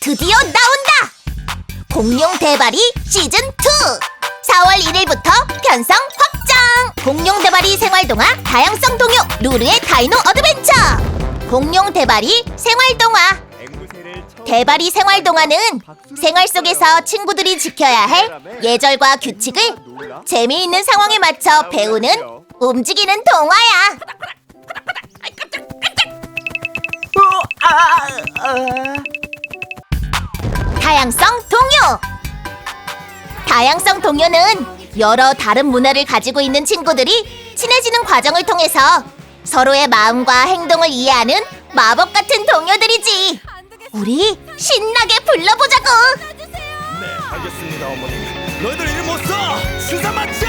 드디어 나온다! 공룡 대발이 시즌 2! 4월 1일부터 편성 확장! 공룡 대발이 생활동화 다양성 동요 루루의 다이노 어드벤처! 공룡 대발이 생활동화 대발이 생활동화는 생활 속에서 친구들이 지켜야 할 예절과 규칙을 재미있는 상황에 맞춰 배우는 움직이는 동화야. 다양성 동요. 다양성 동요는 여러 다른 문화를 가지고 있는 친구들이 친해지는 과정을 통해서 서로의 마음과 행동을 이해하는 마법 같은 동요들이지. 우리 신나게 불러보자고. 네, 알겠습니다, 어머님. 너희들 이름 못 써! 주사 맞춰!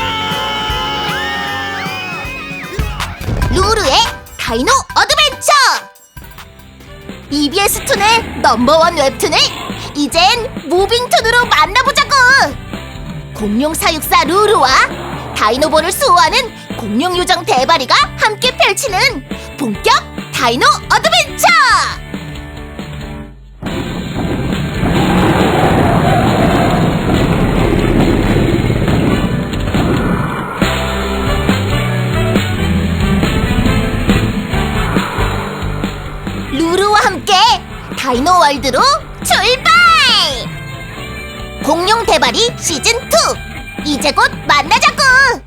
루루의 다이노 어드벤처! EBS2의 넘버원 웹툰을 이젠 무빙툰으로 만나보자고! 공룡 사육사 루루와 다이노볼을 수호하는 공룡 요정 대바리가 함께 펼치는 본격 다이노 어드벤처! 루루와 함께 다이노 월드로 출발! 공룡 대발이 시즌 2 이제 곧 만나자고!